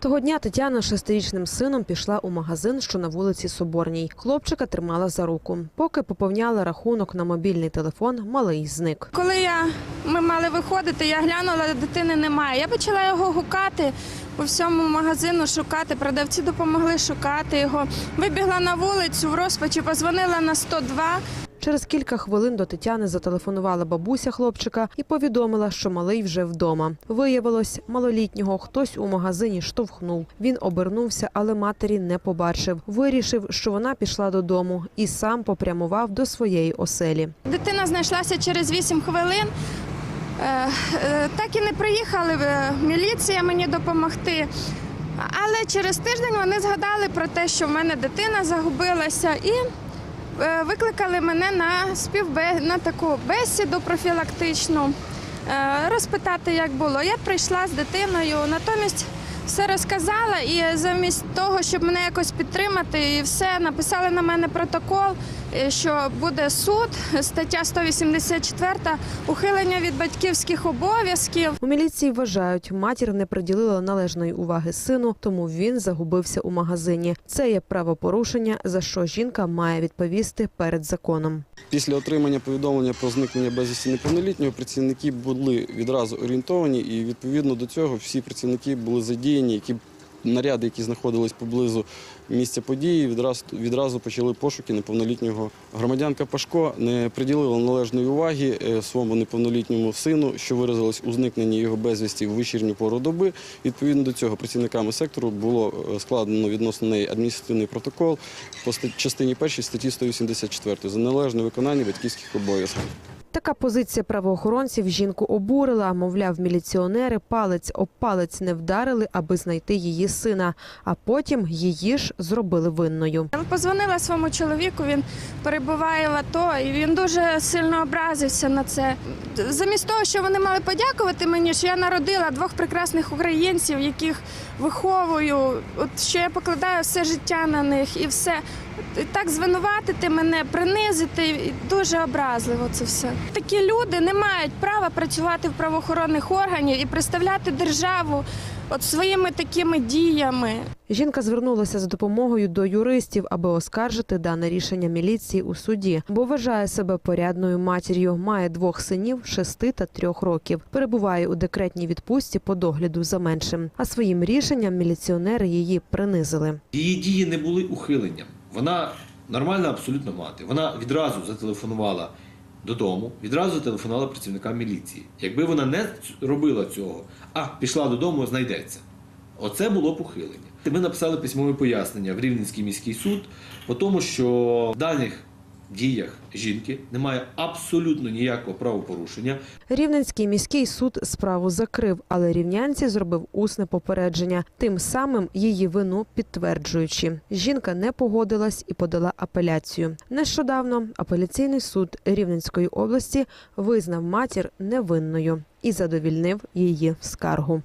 Того дня Тетяна шестирічним сином пішла у магазин, що на вулиці Соборній. Хлопчика тримала за руку. Поки поповняла рахунок на мобільний телефон, малий зник. Коли я, ми мали виходити, я глянула, дитини немає. Я почала його гукати по всьому магазину, шукати. Продавці допомогли шукати його. Вибігла на вулицю в розпачі, позвонила на 102. Через кілька хвилин до Тетяни зателефонувала бабуся хлопчика і повідомила, що малий вже вдома. Виявилось, малолітнього хтось у магазині штовхнув. Він обернувся, але матері не побачив. Вирішив, що вона пішла додому і сам попрямував до своєї оселі. Дитина знайшлася через 8 хвилин. Е, е, Так і не приїхали е, міліція мені допомогти. Але через тиждень вони згадали про те, що в мене дитина загубилася, і викликали мене на співбе... на таку бесіду профілактичну, е, розпитати, як було. Я прийшла з дитиною, натомість все розказала, і замість того, щоб мене якось підтримати, і все написали на мене протокол, е, що буде суд, стаття 184, ухилення від батьківських обов'язків. У міліції вважають, матір не приділила належної уваги сину, тому він загубився у магазині. Це є правопорушення, за що жінка має відповісти перед законом. Після отримання повідомлення про зникнення безвісті неповнолітнього працівники були відразу орієнтовані, і відповідно до цього всі працівники були задіяні, які наряди, які знаходились поблизу місця події, відразу відразу почали пошуки неповнолітнього. Громадянка Пашко не приділила належної уваги е, своєму неповнолітньому сину, що виразилось у зникненні його безвісті в вечірню пору доби. Відповідно до цього працівниками сектору було е, складено відносно неї адміністративний протокол по частині першій статті 184 за належне виконання батьківських обов'язків. Така позиція правоохоронців жінку обурила. Мовляв, міліціонери палець об палець не вдарили, аби знайти її сина, а потім її ж зробили винною. Я позвонила своєму чоловіку, він перебуває в АТО, і він дуже сильно образився на це. Замість того, що вони мали подякувати мені, що я народила двох прекрасних українців, яких виховую, от що я покладаю все життя на них і все. Так звинуватити мене, принизити дуже образливо це все. Такі люди не мають права працювати в правоохоронних органів і представляти державу от своїми такими діями. Жінка звернулася за допомогою до юристів, аби оскаржити дане рішення міліції у суді, бо вважає себе порядною матір'ю. Має двох синів шести та трьох років. Перебуває у декретній відпустці по догляду за меншим. А своїм рішенням міліціонери її принизили. Її дії не були ухиленням. Вона нормальна абсолютно мати. Вона відразу зателефонувала додому, відразу зателефонувала працівникам міліції. Якби вона не робила цього, а пішла додому, знайдеться. Оце було похилення. Ми написали письмове пояснення в Рівненський міський суд по тому, що даних діях жінки немає абсолютно ніякого правопорушення. Рівненський міський суд справу закрив, але рівнянці зробив усне попередження, тим самим її вину підтверджуючи. Жінка не погодилась і подала апеляцію. Нещодавно апеляційний суд Рівненської області визнав матір невинною і задовільнив її скаргу.